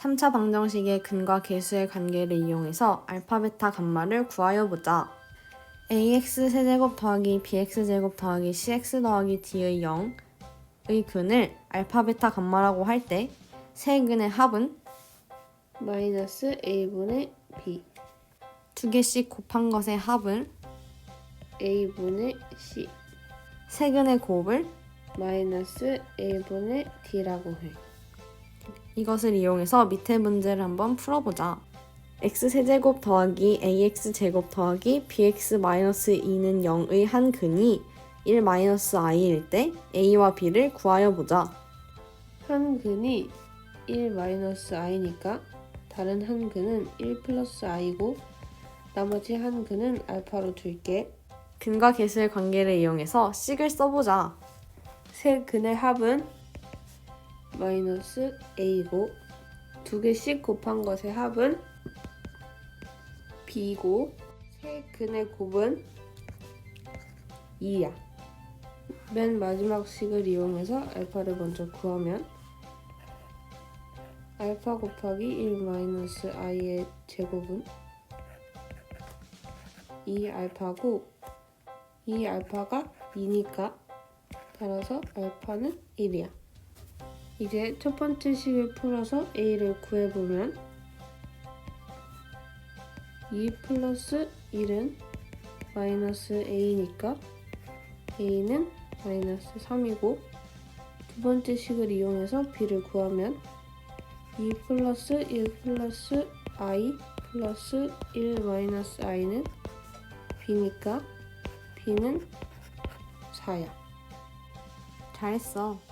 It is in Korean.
3차 방정식의 근과 계수의 관계를 이용해서 알파, 베타, 감마를 구하여 보자. ax 세제곱 더하기 bx 제곱 더하기 cx 더하기 d의 0의 근을 알파, 베타, 감마라고 할 때 세 근의 합은 마이너스 a분의 b 두 개씩 곱한 것의 합을 a분의 c 세 근의 곱을 마이너스 a분의 d라고 해. 이것을 이용해서 밑에 문제를 한번 풀어보자. x 세제곱 더하기 ax 제곱 더하기 bx 마이너스 2는 0의 한 근이 1 마이너스 i일 때 a와 b를 구하여 보자. 한 근이 1 마이너스 i니까 다른 한 근은 1 플러스 i고 나머지 한 근은 알파로 둘게. 근과 계수의 관계를 이용해서 식을 써보자. 세 근의 합은 마이너스 a고 두 개씩 곱한 것의 합은 b고 세 근의 곱은 2야. 맨 마지막 식을 이용해서 알파를 먼저 구하면 알파 곱하기 1 마이너스 i의 제곱은 2 알파고 이 알파가 2니까 따라서 알파는 1이야. 이제 첫 번째 식을 풀어서 a를 구해보면 2 플러스 1은 마이너스 a니까 a는 마이너스 3이고 두 번째 식을 이용해서 b를 구하면 2 플러스 1 플러스 i 플러스 1 마이너스 i는 b니까 b는 4야. 잘했어.